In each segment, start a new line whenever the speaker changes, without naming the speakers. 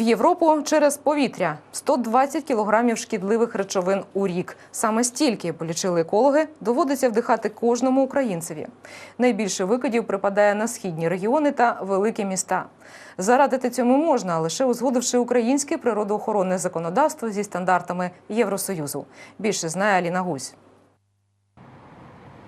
Європу через повітря 120 кілограмів шкідливих речовин у рік. Саме стільки полічили екологи, доводиться вдихати кожному українцеві. Найбільше викидів припадає на східні регіони та великі міста. Зарадити цьому можна, лише узгодивши українське природоохоронне законодавство зі стандартами Євросоюзу. Більше знає Аліна Гусь.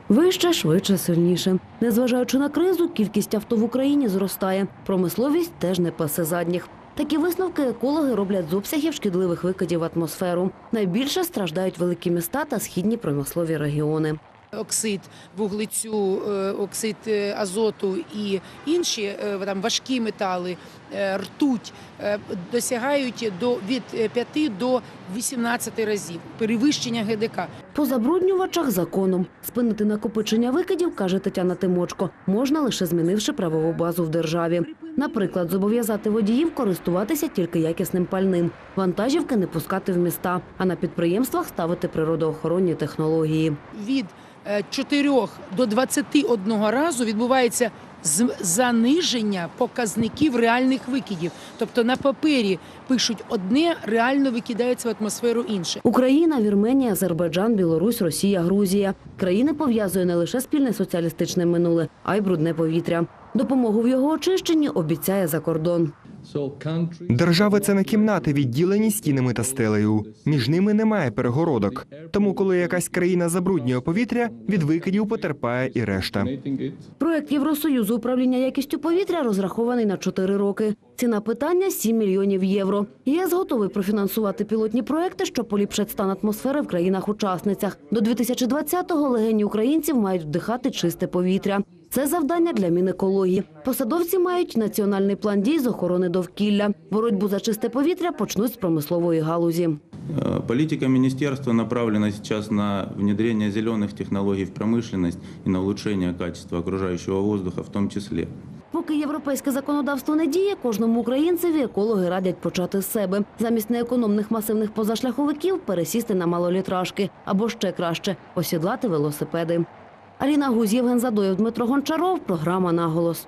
Вище, швидше, сильніше. Незважаючи на кризу, кількість авто в Україні зростає. Промисловість теж не пасе задніх. Такі висновки екологи роблять з обсягів шкідливих викидів в атмосферу. Найбільше страждають великі міста та східні промислові регіони.
оксид вуглецю, е, оксид е, азоту і інші е, там важкі метали, ртуть досягають до від е, 5 до 18 разів перевищення ГДК.
По забруднювачах законом спинити накопичення викидів, каже Тетяна Тимочко, можна лише змінивши правову базу в державі. Наприклад, зобов'язати водіїв користуватися тільки якісним пальним, вантажівки не пускати в міста, а на підприємствах ставити природоохоронні технології.
Від е, 4 до 21 разу відбувається заниження показників реальних викидів. Тобто на папері пишуть одне, реально викидається в атмосферу інше.
Україна, Вірменія, Азербайджан, Білорусь, Росія, Грузія. Країни пов'язує не лише спільне соціалістичне минуле, а й брудне повітря. Допомогу в його очищенні обіцяє за кордон.
Держави це не кімнати, відділені стінами та стелею. Між ними немає перегородок. Тому, коли якась країна забруднює повітря, від викидів потерпає і решта.
Проект Євросоюзу управління якістю повітря розрахований на 4 роки. Ціна питання 7 мільйонів євро. ЄС готовий профінансувати пілотні проекти, що поліпшать стан атмосфери в країнах-учасницях. До 2020-го легені українців мають вдихати чисте повітря. Це завдання для Мінекології. Посадовці мають національний план дій з охорони довкілля. Боротьбу за чисте повітря почнуть з промислової галузі.
Э, Политика министерства направлена сейчас на внедрение зеленых технологий в промышленность и на улучшение качества окружающего воздуха в том числе.
Поки європейське законодавство не діє, кожному українцеві екологи радять почати з себе. Замість неекономних масивних позашляховиків пересісти на малолітражки або ще краще осідлати велосипеди. Аліна Гузь, Євген Дмитро Гончаров. Програма «Наголос».